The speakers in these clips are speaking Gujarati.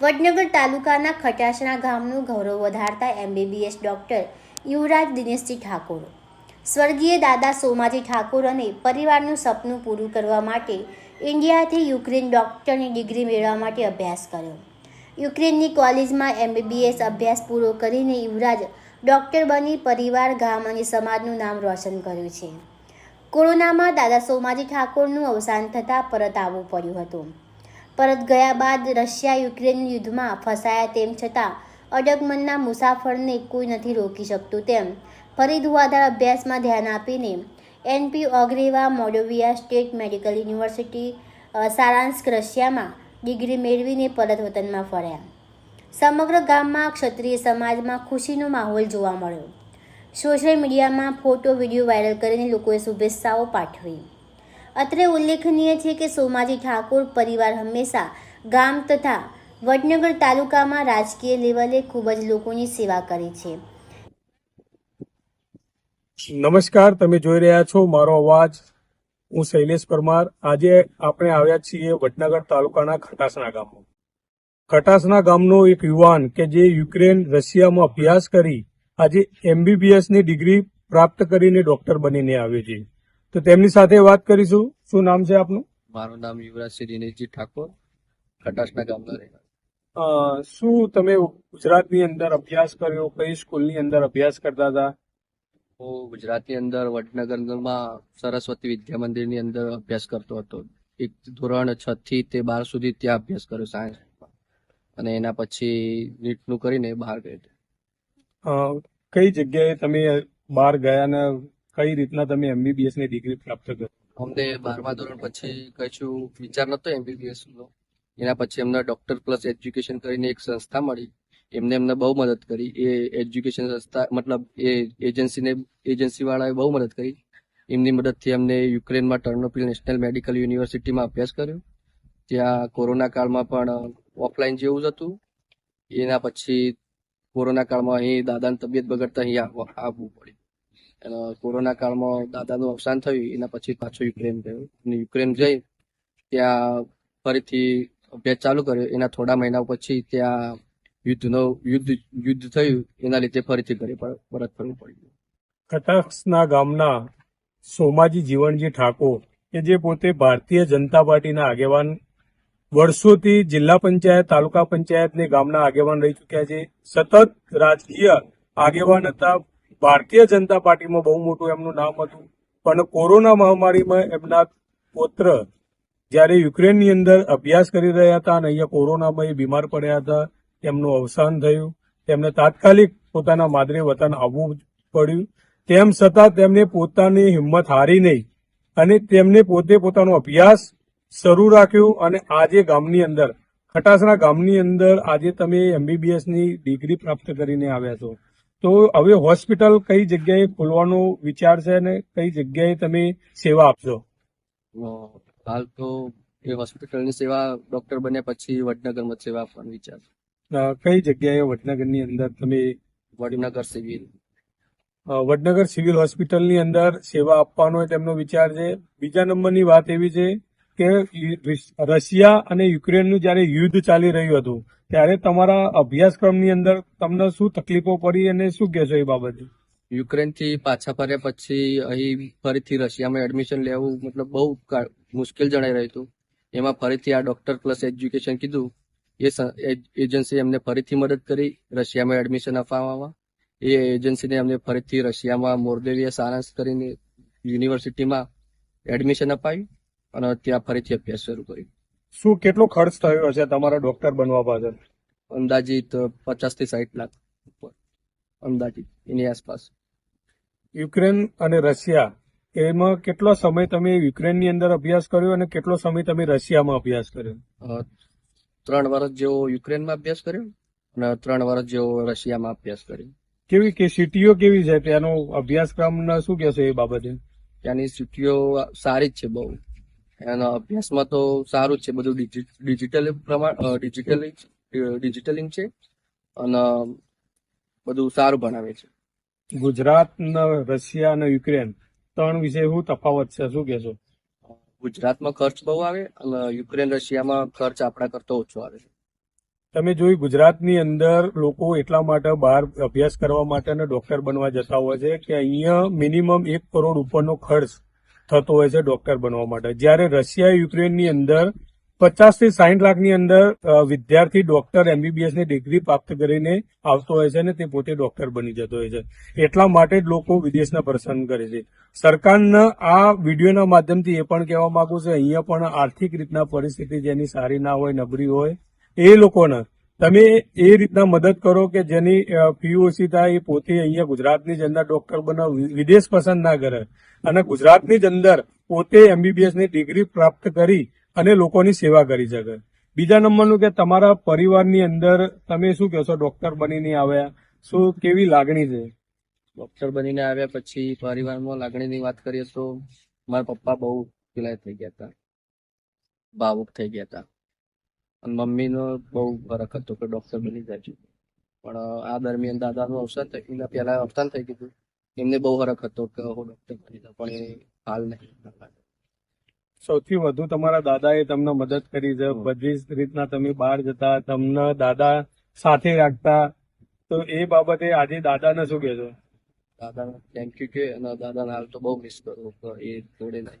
વડનગર તાલુકાના ખટાસણા ગામનું ગૌરવ વધારતા એમબીબીએસ ડૉક્ટર યુવરાજ દિનેશજી ઠાકોર. સ્વર્ગીય દાદા સોમાજી ઠાકોર અને પરિવારનું સપનું પૂરું કરવા માટે ઇન્ડિયાથી યુક્રેન ડૉક્ટરની ડિગ્રી મેળવવા માટે અભ્યાસ કર્યો. યુક્રેનની કોલેજમાં એમબીબીએસ અભ્યાસ પૂરો કરીને યુવરાજ ડૉક્ટર બની પરિવાર, ગામ અને સમાજનું નામ રોશન કર્યું છે. કોરોનામાં દાદા સોમાજી ઠાકોરનું અવસાન થતાં પરત આવવું પડ્યું હતું. પરત ગયા બાદ રશિયા યુક્રેન યુદ્ધમાં ફસાયા તેમ છતાં અડગમનના મુસાફરને કોઈ નથી રોકી શકતું તેમ ફરી ધુવાધાર અભ્યાસમાં ધ્યાન આપીને NP Ogarev Mordovia state medical university Saransk રશિયામાં ડિગ્રી મેળવીને પરત વતનમાં ફર્યા. સમગ્ર ગામમાં ક્ષત્રિય સમાજમાં ખુશીનો માહોલ જોવા મળ્યો. સોશિયલ મીડિયામાં ફોટો, વીડિયો વાયરલ કરીને લોકોએ શુભેચ્છાઓ પાઠવી. અત્રે ઉલ્લેખનીય છે કે સોમાજી ઠાકોર પરિવાર હંમેશા ગામ તથા વડનગર તાલુકામાં રાજકીય લેવલે ખૂબ જ લોકોની સેવા કરી છે. નમસ્કાર, તમે જોઈ રહ્યા છો મારો અવાજ. હું શૈલેષ પરમાર. આજે આપણે આવ્યા છીએ વડનગર તાલુકાના ખટાસણા ગામમાં. ખટાસણા ગામનો એક યુવાન કે જે યુક્રેન, રશિયામાં અભ્યાસ કરી આજે એમબીબીએસની ડિગ્રી પ્રાપ્ત કરીને ડોક્ટર બનીને આવ્યો છે. તો તેમની સાથે વાત કરીશું. શું નામ છે આપનું? મારું નામ યુવરાજસિંહ દિનેશજી ઠાકોર ખટાસના ગામના રહેવાસી. શું તમે ગુજરાતની અંદર અભ્યાસ કર્યો? કઈ સ્કૂલની અંદર અભ્યાસ કરતા હતા? હું ગુજરાતની અંદર વડનગરમાં સરસ્વતી વિદ્યા મંદિરની અંદર અભ્યાસ કરતો હતો. એક ધોરણ છ થી તે બાર સુધી ત્યાં અભ્યાસ કર્યો સાયન્સ અને એના પછી નીટનું કરીને બહાર ગયો કઈ જગ્યાએ તમે બહાર ગયા ને કઈ રીતના તમે એમબીબીએસની ડિગ્રી પ્રાપ્ત કરી? અમને બારમા ધોરણ પછી કશું વિચાર નતો એમબીબીએસ નો. એના પછી અમને ડોક્ટર પ્લસ એજ્યુકેશન કરીને એક સંસ્થા મળી. એમને અમને બહુ મદદ કરી. એ એજ્યુકેશન સંસ્થા, મતલબ એ એજન્સીને એજન્સી વાળાએ બહુ મદદ કરી. એમની મદદથી અમને યુક્રેનમાં ટર્નોપિલ નેશનલ મેડિકલ યુનિવર્સિટીમાં અભ્યાસ કર્યો. ત્યાં કોરોના કાળમાં પણ ઓફલાઈન જેવું જ હતું. એના પછી કોરોના કાળમાં અહીં દાદાની તબિયત બગડતા અહીં આવવું પડ્યું. કોરોના કાળમાં દાદાનું અવસાન થયું, એના પછી પાછો યુક્રેન ગયો. યુક્રેન જઈ ત્યાં ફરીથી અભ્યાસ ચાલુ કર્યો. એના થોડા મહિના પછી ત્યાં યુદ્ધનો, યુદ્ધ યુદ્ધ થયું. એના લીધે ફરીથી ઘરે પરત ફરવું પડ્યું. કટાક્ષના ગામના સોમાજી જીવનજી ઠાકોર, કે જે પોતે ભારતીય જનતા પાર્ટીના આગેવાન, વર્ષોથી જિલ્લા પંચાયત, તાલુકા પંચાયત ને ગામના આગેવાન રહી ચુક્યા છે. સતત રાજકીય આગેવાન હતા. ભારતીય જનતા પાર્ટીમાં બહુ મોટું એમનું નામ હતું. પણ કોરોના મહામારીમાં એમના પુત્ર જ્યારે યુક્રેનની અંદર અભ્યાસ કરી રહ્યા હતા અને અહીંયા કોરોનામાં એ બીમાર પડ્યા હતા, તેમનું અવસાન થયું. તેમને તાત્કાલિક પોતાના માદરે વતન આવવું પડ્યું. તેમ છતાં તેમને પોતાની હિંમત હારી નહીં અને તેમને પોતે પોતાનો અભ્યાસ શરૂ રાખ્યો અને આજે ગામની અંદર ખટાસના ગામની અંદર આજે તમે એમબીબીએસની ડિગ્રી પ્રાપ્ત કરીને આવ્યા છો. તો હવે હોસ્પિટલ કઈ જગ્યાએ ખોલવાનો વિચાર છે અને કઈ જગ્યાએ તમે સેવા આપશો? હાલ તો એ હોસ્પિટલની સેવા ડોક્ટર બન્યા પછી વડનગરમાં સેવા આપવાનો વિચાર કઈ જગ્યાએ વડનગરની અંદર તમે વડનગર સિવિલ. વડનગર સિવિલ હોસ્પિટલની અંદર સેવા આપવાનો તેમનો વિચાર છે. બીજા નંબરની વાત એવી છે કે રશિયા અને યુક્રેનનું જ્યારે યુદ્ધ ચાલી રહ્યું હતું, ત્યારે તમારા અભ્યાસક્રમની અંદર તમને શું તકલીફો પડી અને શું કહેશો એ બાબતે? યુક્રેનથી પાછા ફર્યા પછી અહીં ફરીથી રશિયામાં એડમિશન લેવું મતલબ બહુ મુશ્કેલ જણાઈ રહ્યું હતું. એમાં ફરીથી આ ડોક્ટર પ્લસ એજ્યુકેશન કીધું. એ એજન્સી અમને ફરીથી મદદ કરી રશિયામાં એડમિશન અપાવવામાં. એ એજન્સીને અમને ફરીથી રશિયામાં મોરદેવીએ સારાંશ કરીને યુનિવર્સિટીમાં એડમિશન અપાવ્યું અને ત્યાં ફરીથી અભ્યાસ શરૂ કર્યો. શું કેટલો ખર્ચ થયો હશે તમારા ડોક્ટર બનવા પાછળ? અંદાજિત પચાસથી સાઠ લાખ ઉપર. અંદાજિત એની આસપાસ. યુક્રેન અને રશિયા એમાં કેટલો સમય તમે યુક્રેનની અંદર અભ્યાસ કર્યો અને કેટલો સમય તમે રશિયામાં અભ્યાસ કર્યો? ત્રણ વર્ષ જેવો યુક્રેનમાં અભ્યાસ કર્યો અને ત્રણ વર્ષ જેવો રશિયામાં અભ્યાસ કર્યો. કેવી કે સિટીઓ કેવી છે? ત્યાંનો અભ્યાસક્રમ શું કહેશો એ બાબતે? ત્યાંની સિટીઓ સારી જ છે બહુ. એનો અભ્યાસમાં તો સારું છે બધું ડિજિટલ પ્રમાણ ડિજિટલ ડિજિટલિંગ છે અને બધું સારું ભણાવે છે. ગુજરાત રશિયા અને યુક્રેન ત્રણ વિશે શું તફાવત છે શું કહેશો? ગુજરાતમાં ખર્ચ બહુ આવે અને યુક્રેન રશિયામાં ખર્ચ આપણા કરતો ઓછો આવે છે. તમે જોયું ગુજરાતની અંદર લોકો એટલા માટે બહાર અભ્યાસ કરવા માટે અને ડોક્ટર બનવા જતા હોય છે કે અહીંયા મિનિમમ એક કરોડ ઉપરનો ખર્ચ થતો હોય છે ડોક્ટર બનવા માટે. જ્યારે રશિયા યુક્રેનની અંદર પચાસથી સાઠ લાખની અંદર વિદ્યાર્થી ડોક્ટર એમબીબીએસની ડિગ્રી પ્રાપ્ત કરીને આવતો હોય છે અને તે પોતે ડોક્ટર બની જતો હોય છે. એટલા માટે જ લોકો વિદેશના પસંદ કરે છે. સરકારના આ વિડીયોના માધ્યમથી એ પણ કહેવા માંગુ છું, અહીંયા પણ આર્થિક રીતના પરિસ્થિતિ જેની સારી ના હોય, નબળી હોય, એ લોકોને તમે એ રીતના મદદ કરો કે જેની પીયુસી થાય, એ પોતે અહીંયા ગુજરાતની જ અંદર ડોક્ટર બનાવ વિદેશ પસંદ ના કરે. અને ગુજરાતની જ અંદર પોતે એમબીબીએસની ડિગ્રી પ્રાપ્ત કરી અને લોકોની સેવા કરી શકે. બીજા નંબરનું કે તમારા પરિવારની અંદર તમે શું કહેશો ડોક્ટર બનીને આવ્યા? શું કેવી લાગણી છે? ડોક્ટર બનીને આવ્યા પછી પરિવારમાં લાગણીની વાત કરીએ તો મારા પપ્પા બહુ પેલા થઈ ગયા હતા. ભાવુક થઈ ગયા હતા. મમ્મીનો બહુ ફરક હતો કે ડોક્ટર બની જાય છે. પણ આ દરમિયાન દાદાનું અવસાન થઈ એના પહેલા અવસાન થઈ ગયું. એમને બહુ ફરક હતો કે હું ડોક્ટર બની જાઉં પણ એ હાલ નહીં. સૌથી વધુ તમારા દાદાએ તમને મદદ કરી છે. બધી રીતના તમે બહાર જતા તમને દાદા સાથે રાખતા. તો એ બાબતે આજે દાદાને શું કહેશો? દાદાને થેન્ક યુ કે અને દાદાને હાલ તો બહુ મિસ કરું એ જોડે નહીં.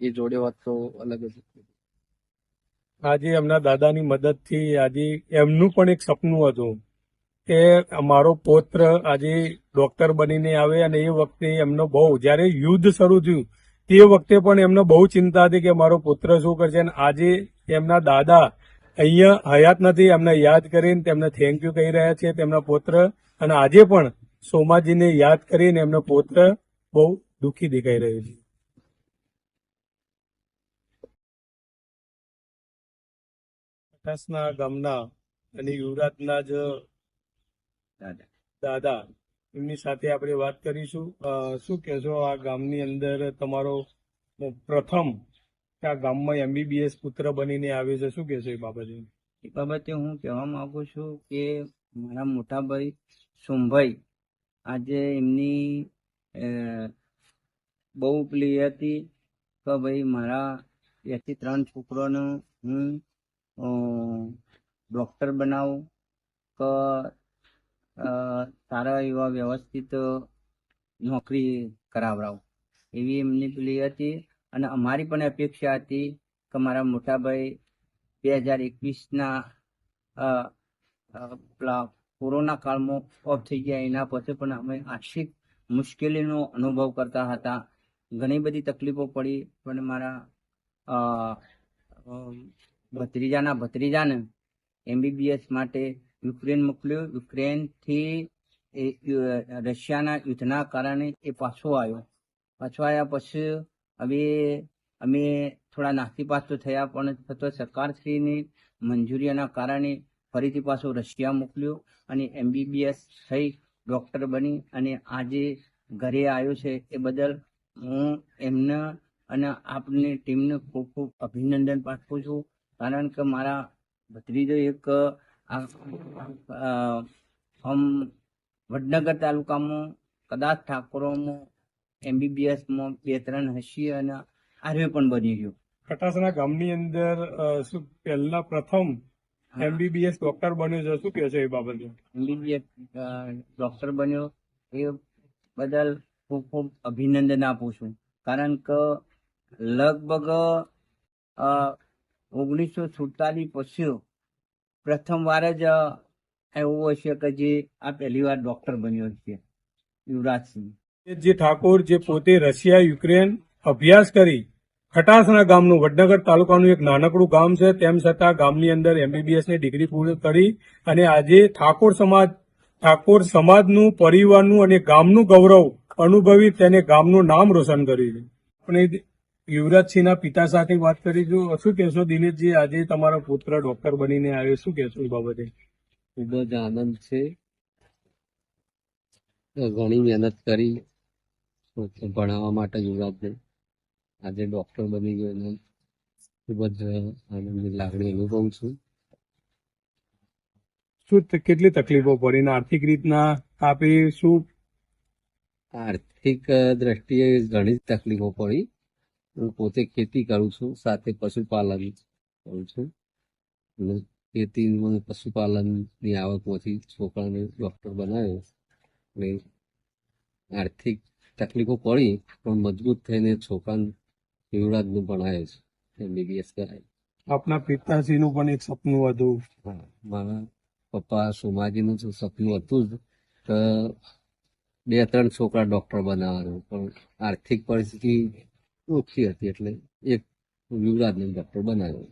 એ જોડે વાત તો અલગ જ. આજે એમના દાદાની મદદથી આજે એમનું પણ એક સપનું હતું કે મારો પૌત્ર આજે ડોક્ટર બનીને આવે અને એ વખતે એમનો બહુ, જ્યારે યુદ્ધ શરૂ થયું, તે વખતે પણ એમને બહુ ચિંતા હતી કે મારો પુત્ર શું કરશે અને આજે એમના દાદા અહીંયા હયાત નથી, એમને યાદ કરીને તેમને થેન્ક યુ કહી રહ્યા છે તેમના પુત્ર અને આજે પણ સોમાજીને યાદ કરીને એમનો પુત્ર બહુ દુઃખી દેખાઈ રહ્યો છે. પચાસના ગામના અને યુવરાજના જ દાદા. એમની સાથે આપણે વાત કરીશું. શું કહેશો આ ગામની અંદર તમારો પ્રથમ આ ગામમાં એમબીબીએસ પુત્ર બનીને આવ્યો છે? શું કહેશો એ બાબતે? એ બાબતે હું કહેવા માંગુ છું કે મારા મોટા ભાઈ સોમભાઈ આજે એમની બહુ પેલી હતી કે ભાઈ મારા બેથી ત્રણ છોકરોનું હું ડૉક્ટર બનાવું કે સારા એવા વ્યવસ્થિત નોકરી કરાવડાવું. એવી એમની પેલી હતી અને અમારી પણ અપેક્ષા હતી કે મારા મોટાભાઈ બે હજાર એકવીસના પેલા કોરોના કાળમાં ઓફ થઈ ગયા એના પછી પણ અમે આર્થિક મુશ્કેલીનો અનુભવ કરતા હતા. ઘણી બધી તકલીફો પડી પણ મારા ભત્રીજાના ભત્રીજાને એમબીબીએસ માટે યુક્રેન મોકલ્યો. યુક્રેનથી એ રશિયાના યુદ્ધના કારણે એ પાછો આવ્યો. પાછો આવ્યા પછી હવે અમે થોડા નાસીપાસ તો થયા, પણ છતાં સરકારશ્રીની મંજૂરીના કારણે ફરીથી પાછો રશિયા મોકલ્યો અને એમબીબીએસ થઈ ડૉક્ટર બની અને આજે ઘરે આવ્યો છે. એ બદલ હું એમને અને આપની ટીમને ખૂબ ખૂબ અભિનંદન પાઠવું છું. કારણ કે મારા ભત્રીજો એક આમ વડનગર તાલુકામાં કદાચ ઠાકોરોમાં એમબીબીએસમાં બે ત્રણ હસી અને આરવે પણ બની ગયું. કટાસના ગામની અંદર શું પહેલા પ્રથમ એમબીબીએસ ડોક્ટર બન્યો છે શું કહે છે એ બાબતે? એમબીબીએસ ડૉક્ટર બન્યો. એ બદલ ખૂબ ખૂબ અભિનંદન આપું છું. કારણ કે લગભગ ઓગણીસો સુડતાલીસ પછી પ્રથમવાર જ એવું હશે કે જે આ પહેલી વાર ડૉક્ટર બન્યો છે. યુવરાજસિંહ જે ઠાકોર જે પોતે રશિયા, યુક્રેન અભ્યાસ કરી ખટાસણા ગામનું વડનગર તાલુકાનું એક નાનકડું ગામ છે. તેમ છતાં ગામની અંદર એમબીબીએસની ડિગ્રી પૂરી કરી અને આજે ઠાકોર સમાજ, ઠાકોર સમાજનું, પરિવારનું અને ગામનું ગૌરવ અનુભવી તેને ગામનું નામ રોશન કર્યું છે. આપણે યુવરાજસિંહના પિતા સાથે વાત કરીશું શું કહેશો દિનેશજી આજે તમારો પુત્ર ડોક્ટર બનીને આવ્યો શું કહેશો એ બાબતે? ખૂબ જ આનંદ છે. ઘણી મહેનત કરી ભણાવવા માટે યુવરાજને. આજે ડોક્ટર બની ગયો એનો ખૂબ જ આનંદની લાગણી અનુભવું છું. શું કેટલી તકલીફો પડી ને આર્થિક રીતના આપે શું? આર્થિક દ્રષ્ટિએ ઘણી તકલીફો પડી. હું પોતે ખેતી કરું છું સાથે પશુપાલન કરું છું. અને ખેતી અને પશુપાલનની આવકમાંથી છોકરાને ડૉક્ટર બનાવ્યો. અને આર્થિક તકલીફો પડી પણ મજબૂત થઈને છોકરાને યુવરાજનું ભણાયો છે એમબીબીએસ કરાય. આપના પિતાશ્રીનું પણ એક સપનું હતું. હા મારા પપ્પા સોમાજીનું તો સપનું હતું જ બે ત્રણ છોકરા ડૉક્ટર બનાવવાનું પણ આર્થિક પરિસ્થિતિ ઓછી હતી એટલે એક યુવરાજને ડૉક્ટર બનાવ્યો.